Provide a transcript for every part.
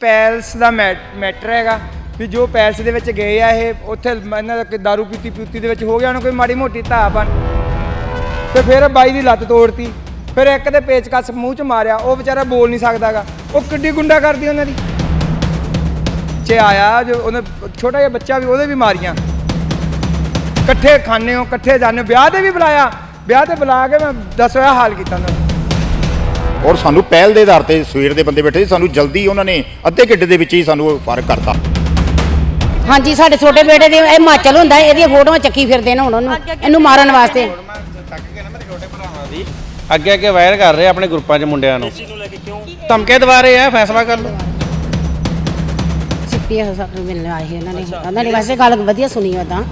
Palace ਦਾ matter ਹੈਗਾ, ਵੀ ਜੋ palace ਦੇ ਵਿੱਚ ਗਏ ਆ ਇਹ, ਉੱਥੇ ਇਹਨਾਂ ਦਾ ਕੋਈ ਦਾਰੂ ਪੀਤੀ ਪੀਤੀ ਦੇ ਵਿੱਚ ਹੋ ਗਿਆ, ਉਹਨੂੰ ਕੋਈ ਮਾੜੀ ਮੋਟੀ ਧਾਪਨ ਤੇ ਫਿਰ ਬਾਈ ਦੀ ਲੱਤ ਤੋੜਤੀ, ਫਿਰ ਇੱਕ ਦੇ ਪੇਚਕਸ ਮੂੰਹ 'ਚ ਮਾਰਿਆ, ਉਹ ਵਿਚਾਰਾ ਬੋਲ ਨਹੀਂ ਸਕਦਾਗਾ, ਉਹ ਕਿੱਡੀ ਗੁੰਡਾ ਕਰਦੀ ਉਹਨਾਂ ਦੀ। ਚ ਆਇਆ ਜੋ ਉਹਨੇ, ਛੋਟਾ ਜਿਹਾ ਬੱਚਾ ਵੀ ਉਹਦੇ ਵੀ ਮਾਰੀਆਂ। ਇਕੱਠੇ ਖਾਣੇ ਹੋ, ਇਕੱਠੇ ਜਾਂਦੇ ਹੋ, ਵਿਆਹ ਤੇ ਵੀ ਬੁਲਾਇਆ, ਵਿਆਹ ਤੇ ਬੁਲਾ ਕੇ ਮੈਂ ਦੱਸਿਆ ਹਾਲ ਕੀਤਾ ਉਹਨਾਂ ਨੂੰ। ਔਰ ਸਾਨੂੰ ਪਹਿਲ ਦੇ ਆਧਾਰ ਤੇ ਸਵੇਰ ਦੇ ਬੰਦੇ ਬੈਠੇ ਸੀ ਸਾਨੂੰ ਜਲਦੀ ਉਹਨਾਂ ਨੇ ਅੱਧੇ ਘੰਟੇ ਦੇ ਵਿੱਚ ਹੀ ਸਾਨੂੰ ਫ਼ਰਕ ਕਰਤਾ। ਹਾਂਜੀ ਸਾਡੇ ਛੋਟੇ ਬੇਟੇ ਦੇ ਇਹ ਹਿਮਾਚਲ ਹੁੰਦਾ ਹੈ, ਇਹਦੀਆਂ ਫੋਟੋਆਂ ਚੱਕੀ ਫਿਰਦੇ ਨੇ ਹੁਣ ਉਹਨੂੰ ਇਹਨੂੰ ਮਾਰਨ ਵਾਸਤੇ। ਅੱਗੇ ਅੱਗੇ ਵਾਇਰ ਕਰ ਰਹੇ ਆ ਆਪਣੇ ਗਰੁੱਪਾਂ 'ਚ ਮੁੰਡਿਆਂ ਨੂੰ। ਧਮਕੇ ਦਵਾ ਰਹੇ ਆ ਫੈਸਲਾ ਕਰ ਲਓ। ਸਿੱਪੀ ਸਾਨੂੰ ਮਿਲਣ ਆਏ ਸੀ ਉਹਨਾਂ ਨੇ। ਉਹਨਾਂ ਨੇ ਵੈਸੇ ਗੱਲ ਵਧੀਆ ਸੁਣੀ ਉਦਾਂ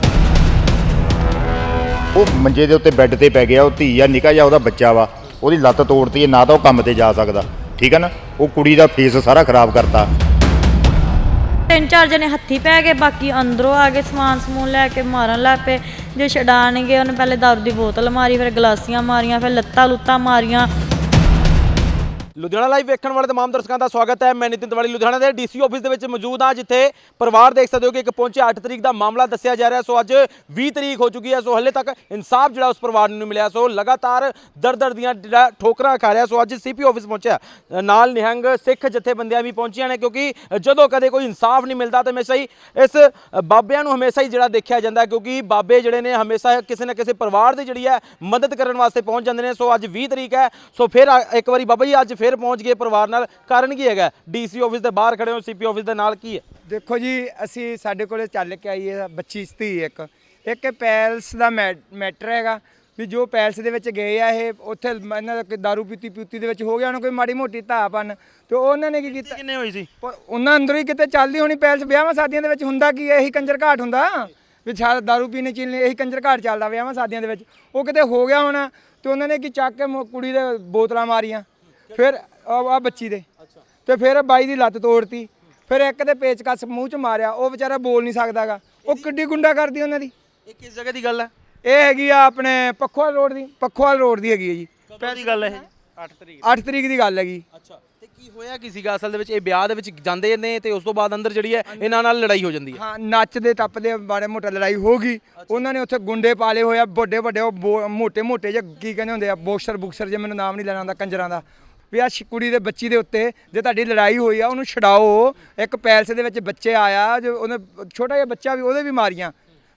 ਉਹ ਮੰਜੇ ਦੇ ਉੱਤੇ ਬੈੱਡ ਤੇ ਪੈ ਗਿਆ ਉਹ ਧੀ ਆ ਨਿਕਾ ਜਾ ਉਹਦਾ ਬੱਚਾ ਵਾ। ਉਹਦੀ ਲੱਤ ਤੋੜਤੀ ਹੈ, ਨਾ ਤਾਂ ਉਹ ਕੰਮ ਤੇ ਜਾ ਸਕਦਾ। ਠੀਕ ਹੈ ਨਾ? ਉਹ ਕੁੜੀ ਦਾ ਫੇਸ ਸਾਰਾ ਖਰਾਬ ਕਰਤਾ। ਤਿੰਨ ਚਾਰ ਜਣੇ ਹੱਥੀ ਪੈ ਗਏ, ਬਾਕੀ ਅੰਦਰੋਂ ਆ ਕੇ ਸਮਾਨ ਸਮੂਨ ਲੈ ਕੇ ਮਾਰਨ ਲੱਗ ਪਏ। ਜੇ ਛਡਾਣਗੇ, ਉਹਨੇ ਪਹਿਲੇ ਦਾਰੂ ਦੀ ਬੋਤਲ ਮਾਰੀ, ਫਿਰ ਗਲਾਸੀਆਂ ਮਾਰੀਆਂ, ਫਿਰ ਲੱਤਾਂ ਲੁੱਤਾਂ ਮਾਰੀਆਂ। ਲੁਧਿਆਣਾ ਲਾਈਵ ਵੇਖਣ ਵਾਲੇ ਤਮਾਮ ਦਰਸ਼ਕਾਂ ਦਾ ਸਵਾਗਤ ਹੈ। ਮੈਂ ਨਿਤਿਨ ਤਿਵਾੜੀ, ਲੁਧਿਆਣਾ ਦੇ ਡੀਸੀ ਆਫਿਸ ਦੇ ਵਿੱਚ ਮੌਜੂਦ ਹਾਂ, ਜਿੱਥੇ ਪਰਿਵਾਰ ਦੇਖ ਸਕਦੇ ਹੋ ਕਿ ਇੱਕ ਪਹੁੰਚਿਆ 8 ਤਰੀਕ ਦਾ ਮਾਮਲਾ ਦੱਸਿਆ ਜਾ ਰਿਹਾ। ਸੋ ਅੱਜ 20 ਤਰੀਕ ਹੋ ਚੁੱਕੀ ਹੈ, ਸੋ ਹਲੇ ਤੱਕ ਇਨਸਾਫ ਜਿਹੜਾ ਉਸ ਪਰਿਵਾਰ ਨੂੰ ਮਿਲਿਆ, ਸੋ ਲਗਾਤਾਰ ਦਰ ਦਰ ਦੀਆਂ ਜਿਹੜਾ ਠੋਕਰਾਂ ਖਾ ਰਿਹਾ। ਸੋ ਅੱਜ ਸੀਪੀ ਆਫਿਸ ਪਹੁੰਚਿਆ। ਨਾਲ ਨਿਹੰਗ ਸਿੱਖ ਜਥੇਬੰਦੀਆਂ ਵੀ ਪਹੁੰਚੀਆਂ ਨੇ, ਕਿਉਂਕਿ ਜਦੋਂ ਕਦੇ ਕੋਈ ਇਨਸਾਫ ਨਹੀਂ ਮਿਲਦਾ, ਤਾਂ ਹਮੇਸ਼ਾ ਹੀ ਇਸ ਬਾਬਿਆਂ ਨੂੰ ਹਮੇਸ਼ਾ ਹੀ ਜਿਹੜਾ ਦੇਖਿਆ ਜਾਂਦਾ ਕਿਉਂਕਿ ਬਾਬੇ ਜਿਹੜੇ ਨੇ ਹਮੇਸ਼ਾ ਕਿਸੇ ਨਾ ਕਿਸੇ ਪਰਿਵਾਰ ਦੀ ਜਿਹੜੀ ਹੈ ਮਦਦ ਕਰਨ ਵਾਸਤੇ ਪਹੁੰਚ ਜਾਂਦੇ ਨੇ। ਸੋ ਅੱਜ 20 ਤਰੀਕ ਹੈ। ਸੋ ਫਿਰ ਇੱਕ ਵਾਰੀ ਬਾਬਾ ਜੀ, ਅੱਜ ਫਿਰ ਪਹੁੰਚ ਗਏ ਪਰਿਵਾਰ ਨਾਲ। ਕਾਰਨ ਕੀ ਹੈਗਾ? ਡੀਸੀ ਆਫਿਸ ਦੇ ਬਾਹਰ ਖੜੇ ਹੋ ਸੀਪੀ ਆਫਿਸ ਦੇ ਨਾਲ ਕੀ ਹੈ? ਦੇਖੋ ਜੀ ਅਸੀਂ ਸਾਡੇ ਕੋਲੇ ਚੱਲ ਕੇ ਆਈ ਹੈ ਬੱਚੀ ਧੀ ਇੱਕ। ਇੱਕ ਪੈਲਸ ਦਾ ਮੈਟਰ ਹੈਗਾ ਵੀ ਜੋ ਪੈਲਸ ਦੇ ਵਿੱਚ ਗਏ ਆ ਇਹ ਉੱਥੇ ਇਹਨਾਂ ਦਾ ਕੋਈ ਦਾਰੂ ਪੀਤੀ ਪੀਤੀ ਦੇ ਵਿੱਚ ਹੋ ਗਿਆ ਉਹਨੂੰ ਕੋਈ ਮਾੜੀ ਮੋਟੀ ਧਾਪਨ। ਤੇ ਉਹਨਾਂ ਨੇ ਕੀ ਕੀਤਾ? ਕਿੰਨੇ ਹੋਈ ਸੀ? ਪਰ ਉਹਨਾਂ ਅੰਦਰੋਂ ਹੀ ਕਿਤੇ ਚੱਲਦੀ ਹੋਣੀ ਪੈਲਸ ਵਿਆਹਾਂ ਸ਼ਾਦੀਆਂ ਦੇ ਵਿੱਚ ਹੁੰਦਾ ਕੀ ਹੈ? ਇਹੀ ਕੰਜਰ ਘਾਟ ਹੁੰਦਾ? ਵੀ ਛਾ ਦਾਰੂ ਪੀਣੇ ਚੀਨੇ ਇਹੀ ਕੰਜਰ ਘਾਟ ਚੱਲਦਾ ਵਿਆਹਾਂ ਸ਼ਾਦੀਆਂ ਦੇ ਵਿੱਚ। ਉਹ ਕਿਤੇ ਹੋ ਗਿਆ ਹੋਣਾ ਤੇ ਉਹਨਾਂ ਨੇ ਕੀ ਚੱਕ ਕੇ ਮੁ- ਕੁੜੀ ਦੇ ਬੋਤਲਾਂ ਮਾਰੀਆਂ। ਫਿਰ ਆ ਬੱਚੀ ਦੇ। ਤੇ ਫਿਰ ਬਾਈ ਦੀ ਲੱਤ ਤੋੜਤੀ। ਫਿਰ ਇੱਕ ਦੇ ਪੇਚਕਸ ਮੂੰਹ 'ਚ ਮਾਰਿਆ ਉਹ ਵਿਚਾਰਾ ਬੋਲ ਨਹੀਂ ਸਕਦਾਗਾ। ਉਹ ਕਿੱਡੀ ਗੁੰਡਾ ਕਰਦੀ ਉਹਨਾਂ ਦੀ। ਇਹ ਕਿਸ ਜਗ੍ਹਾ ਦੀ ਗੱਲ ਹੈ? ਇਹ ਹੈਗੀ ਆ ਆਪਣੇ ਪੱਖੋਵਾਲ ਰੋਡ ਦੀ ਪੱਖੋਵਾਲ ਰੋਡ ਦੀ ਹੈਗੀ ਹੈ ਜੀ। ਦੀ ਗੱਲ ਹੈ ਇਹ? 8 ਤਰੀਕ 8 ਤਰੀਕ ਦੀ ਗੱਲ ਹੈਗੀ। ਅੱਛਾ ਤੇ ਕੀ ਹੋਇਆ ਕੀ ਸੀਗਾ? ਅਸਲ ਦੇ ਵਿੱਚ ਇਹ ਵਿਆਹ ਦੇ ਵਿੱਚ ਜਾਂਦੇ ਨੇ ਤੇ ਉਸ ਤੋਂ ਬਾਅਦ ਅੰਦਰ ਜਿਹੜੀ ਹੈ ਇਹਨਾਂ ਨਾਲ ਲੜਾਈ ਹੋ ਜਾਂਦੀ ਹੈ। ਹਾਂ ਨੱਚਦੇ ਟੱਪਦੇ ਬਾਰੇ ਮੋਟਾ ਲੜਾਈ ਹੋ ਗਈ। ਉਹਨਾਂ ਨੇ ਉੱਥੇ ਗੁੰਡੇ ਪਾਲੇ ਹੋਏ ਆ ਵੱਡੇ ਵੱਡੇ ਉਹ ਬੋ- ਮੋਟੇ ਮੋਟੇ ਜਿਹੇ ਕੀ ਕਹਿੰਦੇ ਹੁੰਦੇ ਆ ਬੋਕਸਰ ਬੁਕਸਰ ਜੇ ਮੈਨੂੰ ਨਾਮ ਨਹੀਂ ਲੈਣਾ ਆਉਂਦਾ ਕੰਜਰਾਂ ਦਾ। ਵੀ ਆ ਕੁੜੀ ਦੇ ਬੱਚੀ ਦੇ ਉੱਤੇ ਜੇ ਤੁਹਾਡੀ ਲੜਾਈ ਹੋਈ ਆ, ਉਹਨੂੰ ਛਡਾਓ। ਇੱਕ ਪੈਲਸ ਦੇ ਵਿੱਚ ਬੱਚੇ ਆਇਆ, ਜੋ ਉਹਨੇ ਛੋਟਾ ਜਿਹਾ ਬੱਚਾ ਵੀ ਉਹਦੇ ਵੀ ਮਾਰੀਆਂ।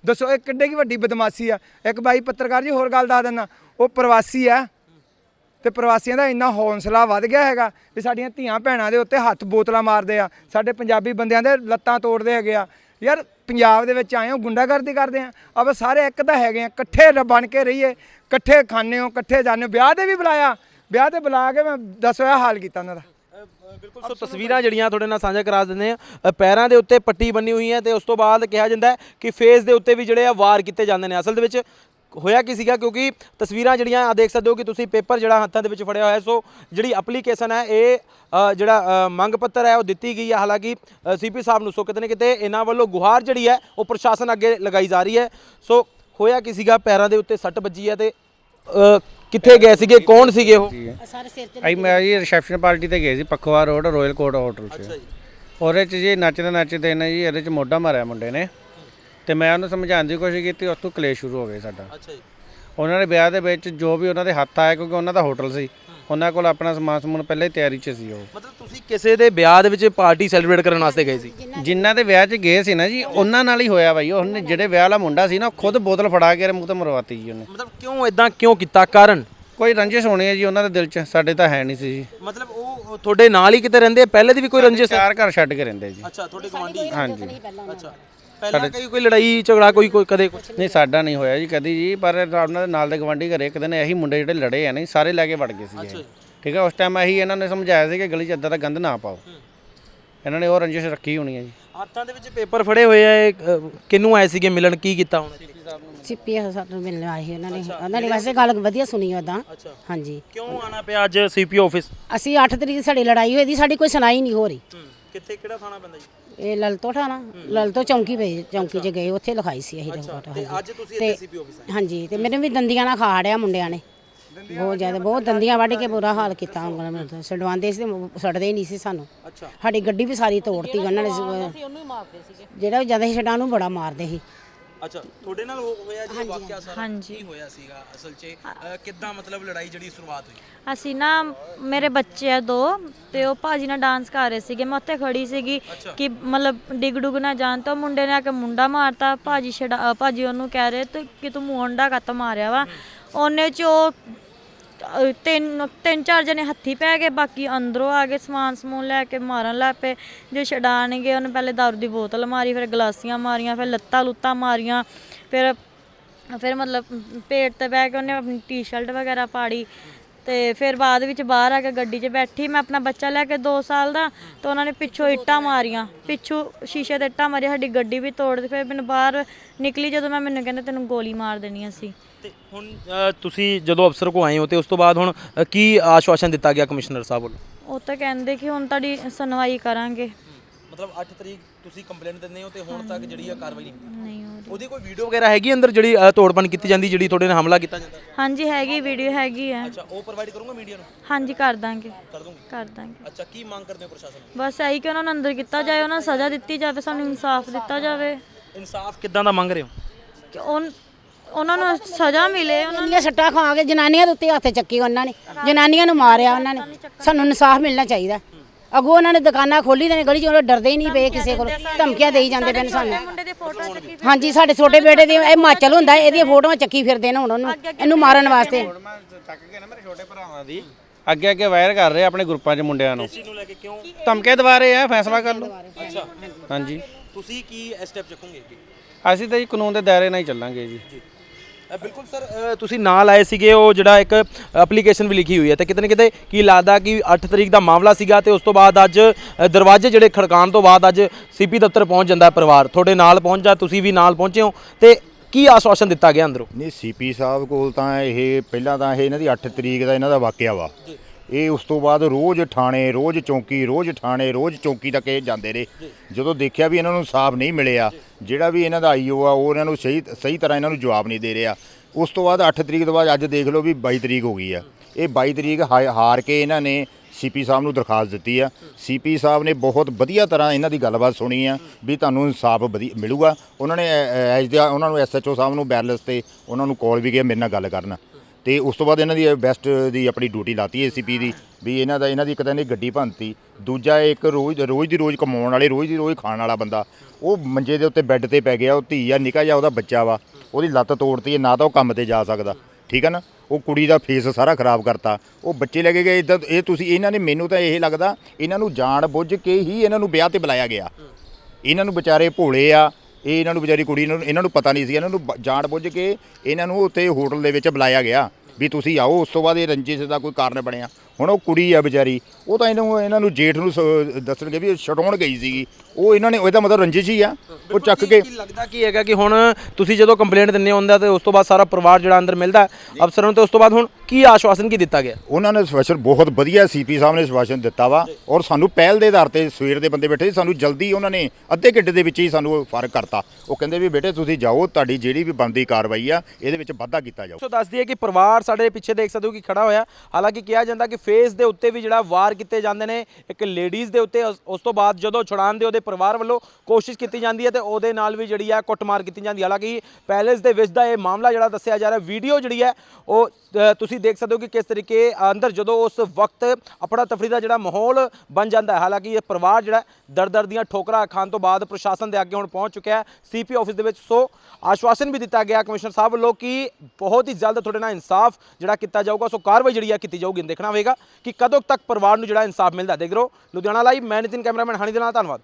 ਦੱਸੋ, ਇਹ ਕਿੱਡੇ ਕੀ ਵੱਡੀ ਬਦਮਾਸ਼ੀ ਆ? ਇੱਕ ਬਾਈ ਪੱਤਰਕਾਰ ਜੀ, ਹੋਰ ਗੱਲ ਦੱਸ ਦਿੰਦਾ। ਉਹ ਪ੍ਰਵਾਸੀ ਆ। ਤੇ ਪ੍ਰਵਾਸੀਆਂ ਦਾ ਇੰਨਾ ਹੌਂਸਲਾ ਵੱਧ ਗਿਆ ਹੈਗਾ ਵੀ ਸਾਡੀਆਂ ਧੀਆਂ ਭੈਣਾਂ ਦੇ ਉੱਤੇ ਹੱਥ ਬੋਤਲਾਂ ਮਾਰਦੇ ਆ। ਸਾਡੇ ਪੰਜਾਬੀ ਬੰਦਿਆਂ ਦੇ ਲੱਤਾਂ ਤੋੜਦੇ ਹੈਗੇ ਆ। ਯਾਰ, ਪੰਜਾਬ ਦੇ ਵਿੱਚ ਆਏ ਹੋ, ਗੁੰਡਾਗਰਦੀ ਕਰਦੇ ਆ। ਆਪਾਂ ਸਾਰੇ ਇੱਕ ਤਾਂ ਹੈਗੇ ਆ, ਇਕੱਠੇ ਰ- ਬਣ ਕੇ ਰਹੀਏ, ਇਕੱਠੇ ਖਾਣੇ ਹੋ, ਇਕੱਠੇ ਜਾਂਦੇ ਹੋ। ਵਿਆਹ ਤੇ ਵੀ ਬੁਲਾਇਆ। ਵਿਆਹ ਤੇ ਬੁਲਾ ਕੇ ਮੈਂ ਦੱਸਿਆ ਹਾਲ ਕੀਤਾ ਉਹਨਾਂ ਦਾ। ਬਿਲਕੁਲ, ਸੋ ਤਸਵੀਰਾਂ ਜਿਹੜੀਆਂ ਤੁਹਾਡੇ ਨਾਲ ਸਾਂਝਾ ਕਰਾ ਦਿੰਦੇ ਆ ਪੈਰਾਂ ਦੇ ਉੱਤੇ ਪੱਟੀ ਬੰਨੀ ਹੋਈ ਹੈ ਤੇ ਉਸ ਤੋਂ ਬਾਅਦ ਕਿਹਾ ਜਾਂਦਾ ਕਿ ਫੇਸ ਦੇ ਉੱਤੇ ਵੀ ਜਿਹੜੇ ਆ ਵਾਰ ਕੀਤੇ ਜਾਂਦੇ ਨੇ। ਅਸਲ ਦੇ ਵਿੱਚ ਹੋਇਆ ਕੀ ਸੀਗਾ? ਕਿਉਂਕਿ ਤਸਵੀਰਾਂ ਜਿਹੜੀਆਂ ਆ ਦੇਖ ਸਕਦੇ ਹੋ ਕਿ ਤੁਸੀਂ ਪੇਪਰ ਜਿਹੜਾ ਹੱਥਾਂ ਦੇ ਵਿੱਚ ਫੜਿਆ ਹੋਇਆ ਸੋ ਜਿਹੜੀ ਐਪਲੀਕੇਸ਼ਨ ਹੈ, ਇਹ ਜਿਹੜਾ ਮੰਗ ਪੱਤਰ ਹੈ, ਉਹ ਦਿੱਤੀ ਗਈ ਹੈ। ਹਾਲਾਂਕਿ ਸੀਪੀ ਸਾਹਿਬ ਨੂੰ ਸੋ ਕਿਤੇ ਨਾ ਕਿਤੇ ਇਹਨਾਂ ਵੱਲੋਂ ਗੁਹਾਰ ਜਿਹੜੀ ਹੈ, ਉਹ ਪ੍ਰਸ਼ਾਸਨ ਅੱਗੇ ਲਗਾਈ ਜਾ ਰਹੀ ਹੈ। ਸੋ ਹੋਇਆ ਕੀ ਸੀਗਾ? ਪੈਰਾਂ ਦੇ ਉੱਤੇ ਸੱਟ ਵੱਜੀ ਹੈ ਤੇ ਕਿੱਥੇ ਗਏ ਸੀਗੇ? ਕੌਣ ਸੀਗੇ ਉਹ? ਸਾਰੇ ਸਿਰ ਤੇ ਅਸੀਂ ਮੈਂ ਜੀ ਰਿਸੈਪਸ਼ਨ ਪਾਰਟੀ ਤੇ ਗਏ ਸੀ Pakhowal road royal court hotel 'ਚ। ਉਹਦੇ 'ਚ ਜੀ ਨੱਚਦੇ ਨੱਚਦੇ ਨੇ ਜੀ ਇਹਦੇ 'ਚ ਮੋਢਾ ਮਾਰਿਆ ਮੁੰਡੇ ਨੇ। ਤੇ ਮੈਂ ਉਹਨੂੰ ਸਮਝਾਉਣ ਦੀ ਕੋਸ਼ਿਸ਼ ਕੀਤੀ ਉਸ ਤੋਂ ਕਲੇਸ਼ ਸ਼ੁਰੂ ਹੋ ਗਿਆ ਸਾਡਾ। ਅੱਛਾ ਜੀ। ਉਹਨਾਂ ਦੇ ਵਿਆਹ ਦੇ ਵਿੱਚ ਜੋ ਵੀ ਉਹਨਾਂ ਦੇ ਹੱਥ ਆਇਆ ਕਿਉਂਕਿ ਉਹਨਾਂ ਦਾ ਹੋਟਲ ਸੀ। ਉਹਨਾਂ ਕੋਲ ਆਪਣਾ ਸਮਾਨ ਸਮੂਨ ਪਹਿਲਾਂ ਹੀ ਤਿਆਰੀ 'ਚ ਸੀ ਉਹ। ਮਤਲਬ ਤੁਸੀਂ ਕਿਸੇ ਦੇ ਵਿਆਹ ਦੇ ਵਿੱਚ ਪਾਰਟੀ ਸੈਲੀਬ੍ਰੇਟ ਕਰਨ ਵਾਸਤੇ ਗਏ ਸੀ? ਜਿਨ੍ਹਾਂ ਦੇ ਵਿਆਹ 'ਚ ਗਏ ਸੀ ਨਾ ਜੀ ਉਹਨਾਂ ਨਾਲ ਹੀ ਹੋਇਆ ਬਾਈ ਉਹਨੇ ਜਿਹੜੇ ਵਿਆਹ ਵਾਲਾ ਮੁੰਡਾ ਸੀ ਨਾ ਉਹ ਖੁਦ ਬੋਤਲ ਫੜਾ ਕੇ ਮੂੰਹ ਤੇ ਮਰਵਾਤੀ ਜੀ ਉਹਨੇ। ਮਤਲਬ ਕਿਉਂ ਇਦਾਂ ਕਿਉਂ ਕੀਤਾ? ਕਾਰਨ? ਕੋਈ ਰੰਜਿਸ਼ ਹੋਣੀ ਹੈ ਜੀ ਉਹਨਾਂ ਦੇ ਦਿਲ 'ਚ ਸਾਡੇ ਤਾਂ ਹੈ ਨਹੀਂ ਸੀ ਜੀ। ਮਤਲਬ ਉਹ ਤੁਹਾਡੇ ਨਾਲ ਹੀ ਕਿਤੇ ਰਹਿੰਦੇ ਆ? ਪਹਿਲੇ ਦੀ ਵੀ ਕੋਈ ਰੰਜਿਸ਼? ਚਾਰ ਘਰ ਛੱਡ ਕੇ ਰਹਿੰਦੇ ਜੀ। ਅੱਛਾ ਤੁਹਾਡੇ ਗਵਾਂਢੀ ਹਾਂਜੀ। ਅੱਛਾ। ਪਹਿਲਾਂ ਕਈ ਕੋਈ ਲੜਾਈ ਝਗੜਾ ਕੋਈ ਕੋਈ ਕਦੇ ਕੁਝ ਨਹੀਂ ਸਾਡਾ ਨਹੀਂ ਹੋਇਆ ਜੀ ਕਦੀ ਜੀ ਪਰ ਉਹਨਾਂ ਦੇ ਨਾਲ ਦੇ ਗਵਾਂਢੀ ਘਰੇ ਇੱਕ ਦਿਨ ਇਹੀ ਮੁੰਡੇ ਜਿਹੜੇ ਲੜੇ ਆ ਨਹੀਂ ਸਾਰੇ ਲੈ ਕੇ ਵੜ ਗਏ ਸੀ ਠੀਕ ਹੈ ਉਸ ਟਾਈਮ ਇਹੀ ਇਹਨਾਂ ਨੇ ਸਮਝਾਇਆ ਸੀ ਕਿ ਗਲੀ 'ਚ ਇੱਦਾਂ ਦਾ ਗੰਦ ਨਾ ਪਾਓ। ਇਹਨਾਂ ਨੇ ਉਹ ਰੰਜਿਸ਼ ਰੱਖੀ ਹੋਣੀ ਹੈ ਜੀ। ਹੱਥਾਂ ਦੇ ਵਿੱਚ ਪੇਪਰ ਫੜੇ ਹੋਏ ਆ ਇਹ, ਅ, ਕਿਹਨੂੰ ਆਏ ਸੀਗੇ ਮਿਲਣ ਕੀ ਕੀਤਾ ਹੁਣ ਸਿੱਪੀ ਸਾਨੂੰ ਮਿਲਣ। ਆਏ ਸੀ ਉਹਨਾਂ ਨੇ। ਉਹਨਾਂ ਨੇ ਵੈਸੇ ਗੱਲ ਵਧੀਆ ਸੁਣੀ ਉਦਾਂ ਹਾਂਜੀ। ਕਿਉਂ ਆਣਾ ਪਿਆ ਅੱਜ ਸੀਪੀ ਆਫਿਸ? ਅਸੀਂ 8 ਤਰੀਕ ਦੀ ਸਾਡੀ ਲੜਾਈ ਹੋਈ ਦੀ ਸਾਡੀ ਕੋਈ ਸੁਣਾਈ ਨਹੀਂ ਹੋ ਰਹੀ। ਕਿੱਥੇ ਕਿਹੜਾ ਥਾਣਾ ਪੈਂਦਾ ਜੀ? ਇਹ ਲਲਤੋ ਠਾਣਾ ਲਲਤੋ ਚੌਂਕੀ ਪਈ ਚੌਂਕੀ 'ਚ ਗਏ ਉੱਥੇ ਲਿਖਾਈ ਸੀ ਅਸੀਂ ਰਿਪੋਰਟ ਹਾਂਜੀ। ਅੱਜ ਤੁਸੀਂ ਤੇ ਇੱਥੇ ਸੀਪੀ ਆਫਿਸ ਹਾਂਜੀ ਤੇ ਮੈਨੂੰ ਵੀ ਦੰਦੀਆਂ ਨਾਲ ਖਾੜਿਆ ਮੁੰਡਿਆਂ ਨੇ। ਬਹੁਤ ਜ਼ਿਆਦਾ ਬਹੁਤ ਦੰਦੀਆਂ ਵੱਢ ਕੇ ਬੁਰਾ ਹਾਲ ਕੀਤਾ ਉਹਨਾਂ ਨੇ। ਤਾਂ। ਛਡਵਾਉਂਦੇ ਸੀ ਤੇ ਛੱਡਦੇ ਹੀ ਨਹੀਂ ਸੀ ਸਾਨੂੰ। ਅੱਛਾ। ਸਾਡੀ ਗੱਡੀ ਵੀ ਸਾਰੀ ਤੋੜਤੀ ਉਹਨਾਂ ਨੇ ਜਿਹੜਾ ਵੀ ਜ਼ਿਆਦਾ ਸੀ ਛਡਾਂ ਨੂੰ ਬੜਾ ਮਾਰਦੇ ਸੀ। ਅੱਛਾ ਤੁਹਾਡੇ ਨਾਲ ਹੋ- ਹੋਇਆ ਜੀ ਵਾਕਿਆ ਸਾਰਾ? ਹਾਂਜੀ। ਕੀ ਹੋਇਆ ਸੀਗਾ ਅਸਲ 'ਚ? ਅ, ਕਿੱਦਾਂ ਮਤਲਬ ਲੜਾਈ ਜਿਹੜੀ ਸ਼ੁਰੂਆਤ ਹੋਈ? ਅਸੀਂ ਨਾ ਮੇਰੇ ਬੱਚੇ ਆ ਦੋ ਤੇ ਉਹ ਭਾਜੀ ਨਾਲ ਡਾਂਸ ਕਰ ਰਹੇ ਸੀਗੇ। ਮੈਂ ਉੱਥੇ ਖੜੀ ਸੀਗੀ ਕਿ ਮਤਲਬ ਡਿਗ ਡੁਗ ਨਾ ਜਾਣ ਤਾਂ ਮੁੰਡੇ ਨੇ ਆ ਕੇ ਮੁੰਡਾ ਮਾਰਤਾ। ਭਾਜੀ ਛਡਾ ਅ, ਭਾਜੀ ਉਹਨੂੰ ਕਹਿ ਰਹੇ ਤੇ ਕਿ ਤੂੰ ਮੁੰਡਾ ਕੱਤ ਮਾਰਿਆ ਵਾ। ਉਹਨੇ ਚ ਉਹ ਅ, ਤਿੰਨ ਤਿੰਨ ਚਾਰ ਜਣੇ ਹੱਥੀ ਪੈ ਗਏ ਬਾਕੀ ਅੰਦਰੋਂ ਆ ਕੇ ਸਮਾਨ ਸਮੂਨ ਲੈ ਕੇ ਮਾਰਨ ਲੱਗ ਪਏ। ਜੇ ਛਡਾਣਗੇ ਉਹਨੇ ਪਹਿਲੇ ਦਾਰੂ ਦੀ ਬੋਤਲ ਮਾਰੀ ਫਿਰ ਗਲਾਸੀਆਂ ਮਾਰੀਆਂ ਫਿਰ ਲੱਤਾਂ ਲੁੱਤਾਂ ਮਾਰੀਆਂ ਫਿਰ ਫਿਰ ਮਤਲਬ ਪੇਟ ਤੇ ਬਹਿ ਕੇ ਉਹਨੇ ਆਪਣੀ ਟੀ-ਸ਼ਰਟ ਵਗੈਰਾ ਪਾੜੀ। ਤੇ ਫਿਰ ਬਾਅਦ ਵਿੱਚ ਬਾਹਰ ਆ ਕੇ ਗੱਡੀ 'ਚ ਬੈਠੀ ਮੈਂ ਆਪਣਾ ਬੱਚਾ ਲੈ ਕੇ 2 ਸਾਲ ਦਾ ਤੇ ਉਹਨਾਂ ਨੇ ਪਿੱਛੋਂ ਇੱਟਾਂ ਮਾਰੀਆਂ ਪਿੱਛੋਂ ਸ਼ੀਸ਼ੇ ਤੇ ਇੱਟਾਂ ਮਾਰੀ ਸਾਡੀ ਗੱਡੀ ਵੀ ਤੋੜ ਦਿੱਤੀ ਫਿਰ ਮੈਨੂੰ ਬਾਹਰ ਨਿਕਲੀ ਜਦੋਂ ਮੈਂ ਮੈਨੂੰ ਕਹਿੰਦੇ ਤੈਨੂੰ ਗੋਲੀ ਮਾਰ ਦੇਣੀ ਅਸੀਂ। ਤੇ ਹੁਣ ਅ, ਤੁਸੀਂ ਜਦੋਂ ਅਫਸਰ ਕੋ ਆਏ ਹੋ ਤੇ ਉਸ ਤੋਂ ਬਾਅਦ ਹੁਣ ਅ, ਕੀ ਆਸ਼ਵਾਸਨ ਦਿੱਤਾ ਗਿਆ ਕਮਿਸ਼ਨਰ ਸਾਹਿਬ ਵੱਲੋਂ? ਉਹ ਤਾਂ ਕਹਿੰਦੇ ਕਿ ਹੁਣ ਤੁਹਾਡੀ ਸੁਣਵਾਈ ਕਰਾਂਗੇ। ਮਤਲਬ 8 ਤਰੀਕ ਤੁਸੀਂ ਕੰਪਲੇਂਟ ਦਿੰਦੇ ਹੋ ਤੇ ਹੁਣ ਤੱਕ ਜਿਹੜੀ ਆ ਕਾਰਵਾਈ ਨਹੀਂ ਨਹੀਂ ਹੋ ਰਹੀ। ਉਹਦੀ ਕੋਈ ਵੀਡੀਓ ਵਗੈਰਾ ਹੈਗੀ ਅੰਦਰ ਜਿਹੜੀ ਅ, ਤੋੜਪਣ ਕੀਤੀ ਜਾਂਦੀ ਜਿਹੜੀ ਤੁਹਾਡੇ ਨਾਲ ਹਮਲਾ ਕੀਤਾ ਜਾਂਦਾ? ਹਾਂਜੀ ਹੈਗੀ ਵੀਡੀਓ ਹੈਗੀ ਹੈ ਅੱਛਾ ਉਹ ਪ੍ਰੋਵਾਈਡ ਕਰੂੰਗਾ ਮੀਡੀਆ ਨੂੰ? ਹਾਂਜੀ ਕਰ ਦਾਂਗੇ। ਕਰ ਦੂੰਗੀ। ਕਰ ਦਾਂਗੇ। ਅੱਛਾ ਕੀ ਮੰਗ ਕਰਦੇ ਹੋ ਪ੍ਰਸ਼ਾਸਨ ਨੂੰ? ਬਸ ਇਹੀ ਕਿ ਉਹਨਾਂ ਨੂੰ ਅੰਦਰ ਕੀਤਾ ਜਾਏ ਉਹਨਾਂ ਨੂੰ ਸਜ਼ਾ ਦਿੱਤੀ ਜਾਵੇ ਸਾਨੂੰ ਇਨਸਾਫ ਦਿੱਤਾ ਜਾਵੇ। ਇਨਸਾਫ ਕਿੱਦਾਂ ਦਾ ਮੰਗ ਰਹੇ ਹੋ? ਕਿ ਉਨ- ਉਹਨਾਂ ਨੂੰ ਸਜ਼ਾ ਮਿਲੇ ਉਹਨਾਂ ਉਹਨਾਂ ਸੱਟਾਂ ਖਾ ਕੇ ਜਨਾਨੀਆਂ ਦੇ ਉੱਤੇ ਹੱਥ ਚੱਕੀ ਉਹਨਾਂ ਨੇ ਜਨਾਨੀਆਂ ਨੂੰ ਮਾਰਿਆ ਉਹਨਾਂ ਨੇ। ਸਾਨੂੰ ਇਨਸਾਫ ਮਿਲਣਾ ਚਾਹੀਦਾ। ਅਗੋ ਉਹਨਾਂ ਨੇ ਦੁਕਾਨਾਂ ਖੋਲੀ ਤੇ ਗਲੀ ਚ ਉਹ ਡਰਦੇ ਹੀ ਨਹੀਂ ਪਏ ਕਿਸੇ ਕੋਲ। ਧਮਕੀਆਂ ਦੇਈ ਜਾਂਦੇ ਪਏ ਨੇ ਸਾਨੂੰ। ਦੇ ਹਾਂਜੀ ਸਾਡੇ ਛੋਟੇ ਬੇਟੇ ਦੀ ਇਹ ਹਿਮਾਚਲ ਹੁੰਦਾ ਇਹਦੀਆਂ ਫੋਟੋਆਂ ਚੱਕੀ ਫਿਰਦੇ ਨੇ ਹੁਣ ਉਹਨੂੰ ਇਹਨੂੰ ਮਾਰਨ ਵਾਸਤੇ। ਮੈਂ ਚੱਕ ਕੇ ਨਾ ਮੇਰੇ ਛੋਟੇ ਭਰਾਵਾਂ ਦੀ ਅੱਗੇ ਅੱਗੇ ਵਾਇਰ ਕਰ ਰਹੇ ਆਪਣੇ ਗਰੁੱਪਾਂ 'ਚ ਮੁੰਡਿਆਂ ਨੂੰ। ਨੂੰ ਲੈ ਕੇ ਕਿਉਂ? ਧਮਕੇ ਦਵਾਰੇ ਆ ਫੈਸਲਾ ਕਰ ਲਓ। ਅੱਛਾ। ਹਾਂਜੀ। ਤੁਸੀਂ ਕੀ ਸਟੈਪ ਚੱਕੋਗੇ ਅਸੀਂ ਤਾਂ ਜੀ ਕਾਨੂੰਨ ਦੇ ਦਾਇਰੇ ਨਾਲ ਹੀ ਚੱਲਾਂਗੇ ਜੀ। ਬਿਲਕੁਲ ਸਰ ਤੁਸੀਂ ਨਾਲ ਆਏ ਸੀਗੇ ਉਹ ਜਿਹੜਾ ਇੱਕ ਐਪਲੀਕੇਸ਼ਨ ਵੀ ਲਿਖੀ ਹੋਈ ਹੈ ਤੇ ਕਿਤੇ ਨਾ ਕਿਤੇ ਕੀ ਲੱਗਦਾ ਕਿ 8 ਤਰੀਕ ਦਾ ਮਾਮਲਾ ਸੀਗਾ ਤੇ ਉਸ ਤੋਂ ਬਾਅਦ ਅੱਜ ਦਰਵਾਜ਼ੇ ਜਿਹੜੇ ਖੜਕਾਉਣ ਤੋਂ ਬਾਅਦ ਅੱਜ ਸੀਪੀ ਦਫ਼ਤਰ ਪਹੁੰਚ ਜਾਂਦਾ ਪਰਿਵਾਰ। ਤੁਹਾਡੇ ਨਾਲ ਪਹੁੰਚ ਜਾ ਤੁਸੀਂ ਵੀ ਨਾਲ ਪਹੁੰਚੇ ਹੋ ਤੇ ਕੀ ਆਸ਼ਵਾਸਨ ਦਿੱਤਾ ਗਿਆ ਅੰਦਰੋਂ? ਨਹੀਂ ਸੀਪੀ ਸਾਹਿਬ ਕੋਲ ਤਾਂ ਇਹ ਪਹਿਲਾਂ ਤਾਂ ਇਹ ਇਹਨਾਂ ਦੀ 8 ਤਰੀਕ ਦਾ ਇਹਨਾਂ ਦਾ ਵਾਕਿਆ ਵਾ। ਇਹ ਉਸ ਤੋਂ ਬਾਅਦ ਰੋਜ਼ ਥਾਣੇ ਰੋਜ਼ ਚੌਂਕੀ ਰੋਜ਼ ਥਾਣੇ ਰੋਜ਼ ਚੌਂਕੀ ਤੱਕ ਇਹ ਜਾਂਦੇ ਰਹੇ। ਜਦੋਂ ਦੇਖਿਆ ਵੀ ਇਹਨਾਂ ਨੂੰ ਇਨਸਾਫ ਨਹੀਂ ਮਿਲਿਆ ਜਿਹੜਾ ਵੀ ਇਹਨਾਂ ਦਾ ਆਈਓ ਆ ਉਹ ਇਹਨਾਂ ਨੂੰ ਸਹੀ ਸਹੀ ਤਰ੍ਹਾਂ ਇਹਨਾਂ ਨੂੰ ਜਵਾਬ ਨਹੀਂ ਦੇ ਰਿਹਾ। ਉਸ ਤੋਂ ਬਾਅਦ 8 ਤਰੀਕ ਤੋਂ ਬਾਅਦ ਅੱਜ ਦੇਖ ਲਓ ਵੀ 22 ਤਰੀਕ ਹੋ ਗਈ ਆ। ਇਹ 22 ਤਰੀਕ ਹਾਰ ਕੇ ਇਹਨਾਂ ਨੇ ਸੀਪੀ ਸਾਹਿਬ ਨੂੰ ਦਰਖਾਸਤ ਦਿੱਤੀ ਆ। ਸੀਪੀ ਸਾਹਿਬ ਨੇ ਬਹੁਤ ਵਧੀਆ ਤਰ੍ਹਾਂ ਇਹਨਾਂ ਦੀ ਗੱਲਬਾਤ ਸੁਣੀ ਆ ਵੀ ਤੁਹਾਨੂੰ ਇਨਸਾਫ ਮਿਲੂਗਾ। ਉਹਨਾਂ ਨੇ ਐਜ ਦਾ ਉਹਨਾਂ ਨੂੰ ਐਸਐਚਓ ਸਾਹਿਬ ਨੂੰ ਬੈਰਲਸ ਤੇ ਉਹਨਾਂ ਨੂੰ ਕਾਲ ਵੀ ਗਿਆ ਮੇਰੇ ਨਾਲ ਗੱਲ ਕਰਨ। ਤੇ ਉਸ ਤੋਂ ਬਾਅਦ ਇਹਨਾਂ ਦੀ ਬੈਸਟ ਦੀ ਆਪਣੀ ਡਿਊਟੀ ਲਾਤੀ ਏਸੀਪੀ ਦੀ, ਵੀ ਇਹਨਾਂ ਦਾ, ਇਹਨਾਂ ਦੀ ਇੱਕ ਤਾਂ ਇਹਨੇ ਗੱਡੀ ਭੰਨਤੀ, ਦੂਜਾ ਇੱਕ ਰੋਜ਼ ਰੋਜ਼ ਦੀ ਰੋਜ਼ ਕਮਾਉਣ ਵਾਲੇ, ਰੋਜ਼ ਦੀ ਰੋਜ਼ ਖਾਣ ਵਾਲਾ ਬੰਦਾ, ਉਹ ਮੰਜੇ ਦੇ ਉੱਤੇ ਬੈੱਡ ਤੇ ਪੈ ਗਿਆ, ਉਹ ਧੀ ਆ, ਨਿਕਾ ਜਾ ਉਹਦਾ ਬੱਚਾ ਵਾ, ਉਹਦੀ ਲੱਤ ਤੋੜਤੀ ਹੈ ਨਾ ਤਾਂ ਉਹ ਕੰਮ ਤੇ ਜਾ ਸਕਦਾ, ਠੀਕ ਹੈ ਨਾ? ਉਹ ਕੁੜੀ ਦਾ ਫੇਸ ਸਾਰਾ ਖਰਾਬ ਕਰਤਾ, ਉਹ ਬੱਚੇ ਲੈ ਕੇ ਗਏ, ਇਦਾਂ ਇਹ ਤੁਸੀਂ, ਇਹਨਾਂ ਨੇ ਮੈਨੂੰ ਤਾਂ ਇਹ ਲੱਗਦਾ, ਇਹਨਾਂ ਨੂੰ ਜਾਣ ਬੁੱਝ ਕੇ ਹੀ ਇਹਨਾਂ ਨੂੰ ਵਿਆਹ ਤੇ ਬੁਲਾਇਆ ਗਿਆ। ਇਹਨਾਂ ਨੂੰ ਵਿਚਾਰੇ ਭੋਲੇ ਆ, ਇਹ ਇਹਨਾਂ ਨੂੰ ਵਿਚਾਰੀ ਕੁੜੀ ਨੂੰ, ਇਹਨਾਂ ਨੂੰ ਪਤਾ ਨਹੀਂ ਸੀ, ਇਹਨਾਂ ਨੂੰ ਬ- ਜਾਣ ਬੁੱਝ ਕੇ ਇਹਨਾਂ ਨੂੰ ਉੱਥੇ ਹੋਟਲ ਦੇ ਵਿੱਚ ਬੁਲਾਇਆ ਗਿਆ। ਵੀ ਤੁਸੀਂ ਆਓ ਉਸ ਤੋਂ ਬਾਅਦ ਇਹ ਰੰਜਿਸ਼ ਦਾ ਕੋਈ ਕਾਰਨ ਬਣਿਆ। ਹੁਣ ਉਹ ਕੁੜੀ ਆ ਵਿਚਾਰੀ ਉਹ ਤਾਂ ਇਹਨੂੰ ਇਹਨਾਂ ਨੂੰ ਜੇਠ ਨੂੰ ਸ- ਦੱਸਣਗੇ ਵੀ ਛਡਾਉਣ ਗਈ ਸੀਗੀ। ਉਹ ਇਹਨਾਂ ਨੇ ਉਹਦਾ ਮਤਲਬ ਰੰਜਿਸ਼ ਹੀ ਆ। ਉਹ ਚੱਕ ਕੇ ਕੀ ਲੱਗਦਾ ਕੀ ਹੈਗਾ ਕਿ ਹੁਣ ਤੁਸੀਂ ਜਦੋਂ ਕੰਪਲੇਂਟ ਦਿੰਦੇ ਹੁੰਦਾ ਤੇ ਉਸ ਤੋਂ ਬਾਅਦ ਸਾਰਾ ਪਰਿਵਾਰ ਜਿਹੜਾ ਅੰਦਰ ਮਿਲਦਾ ਹੈ ਅਫਸਰਾਂ ਨੂੰ ਤੇ ਉਸ ਤੋਂ ਬਾਅਦ ਹੁਣ ਕੀ ਆਸ਼ਵਾਸਨ ਕੀ ਦਿੱਤਾ ਗਿਆ? ਉਹਨਾਂ ਨੇ ਸਪੈਸ਼ਲ ਬਹੁਤ ਵਧੀਆ ਸੀਪੀ ਸਾਹਿਬ ਨੇ ਸਪੈਸ਼ਲ ਦਿੱਤਾ ਵਾ ਔਰ ਸਾਨੂੰ ਪਹਿਲ ਦੇ ਆਧਾਰ ਤੇ ਸਵੇਰ ਦੇ ਬੰਦੇ ਬੈਠੇ ਸੀ ਸਾਨੂੰ ਜਲਦੀ ਉਹਨਾਂ ਨੇ ਅੱਧੇ ਘੰਟੇ ਦੇ ਵਿੱਚ ਹੀ ਸਾਨੂੰ ਫ਼ਰਕ ਕਰਤਾ। ਉਹ ਕਹਿੰਦੇ ਵੀ ਬੇਟੇ ਤੁਸੀਂ ਜਾਓ ਤੁਹਾਡੀ ਜਿਹੜੀ ਵੀ ਬਣਦੀ ਕਾਰਵਾਈ ਆ ਇਹਦੇ ਵਿੱਚ ਵਾਧਾ ਕੀਤਾ ਜਾਊ। ਸੋ ਦੱਸਦੀ ਹੈ ਕਿ ਪਰਿਵਾਰ ਸਾਡੇ ਪਿੱਛੇ ਦੇਖ ਸਕਦੇ ਹੋ ਕਿ ਖੜਾ ਹੋਇਆ। ਹਾਲਾਂਕਿ ਕਿਹਾ ਜਾਂਦਾ ਕਿ ਫੇਸ ਦੇ ਉੱਤੇ ਵੀ ਜਿਹੜਾ ਵਾਰ ਕੀਤੇ ਜਾਂਦੇ ਨੇ, ਇੱਕ ਲੇਡੀਜ਼ ਦੇ ਉੱਤੇ, ਉਸ- ਤੋਂ ਬਾਅਦ ਜਦੋਂ ਛੁਡਾਉਣ ਦੇ ਉਹਦੇ ਪਰਿਵਾਰ ਵੱਲੋਂ ਕੋਸ਼ਿਸ਼ ਕੀਤੀ ਜਾਂਦੀ ਹੈ ਤੇ ਉਹਦੇ ਨਾਲ ਵੀ ਜਿਹੜੀ ਹੈ ਕੁੱਟਮਾਰ ਕੀਤੀ ਜਾਂਦੀ ਹੈ। ਹਾਲਾਂਕਿ ਪੈਲੇਸ ਦੇ ਵਿੱਚ ਦਾ ਇਹ ਮਾਮਲਾ ਜਿਹੜਾ ਦੱਸਿਆ ਜਾ ਰਿਹਾ ਵੀਡੀਓ ਜਿਹੜੀ ਹੈ, ਉਹ ਤੁਸੀਂ ਦੇਖ ਸਕਦੇ ਹੋ ਕਿ ਕਿਸ ਤਰੀਕੇ ਅੰਦਰ ਜਦੋਂ ਉਸ ਵਕਤ ਆਪਣਾ ਤਫਰੀ ਦਾ ਜਿਹੜਾ ਮਾਹੌਲ ਬਣ ਜਾਂਦਾ ਹੈ। ਹਾਲਾਂਕਿ ਇਹ ਪਰਿਵਾਰ ਜਿਹੜਾ ਦਰ ਦਰ ਦੀਆਂ ਠੋਕਰਾਂ ਖਾਣ ਤੋਂ ਬਾਅਦ ਪ੍ਰਸ਼ਾਸਨ ਦੇ ਅੱਗੇ ਹੁਣ ਪਹੁੰਚ ਚੁੱਕਿਆ ਹੈ ਸੀਪੀ ਆਫਿਸ ਦੇ ਵਿੱਚ। ਸੋ, ਆਸ਼ਵਾਸਨ ਵੀ ਦਿੱਤਾ ਗਿਆ ਕਮਿਸ਼ਨਰ ਸਾਹਿਬ ਵੱਲੋਂ ਕਿ ਬਹੁਤ ਹੀ ਜਲਦ ਤੁਹਾਡੇ ਨਾਲ ਇਨਸਾਫ ਜਿਹੜਾ ਕੀਤਾ ਜਾਊਗਾ, ਸੋ ਕਾਰਵਾਈ ਜਿਹੜੀ ਹੈ ਕੀਤੀ ਜਾਊਗੀ, ਦੇਖਣਾ ਹੋਵੇਗਾ। ਕਿ ਕਦੋਂ ਤੱਕ ਪਰਿਵਾਰ ਨੂੰ ਜਿਹੜਾ ਇਨਸਾਫ ਮਿਲਦਾ ਹੈ। ਦੇਖ ਰਹੋ ਲੁਧਿਆਣਾ ਲਾਈਵ, ਮੈਂ ਨਿਤਿਨ ਕੈਮਰਾਮੈਨ, ਹਣੀ ਦੇ ਨਾਲ, ਧੰਨਵਾਦ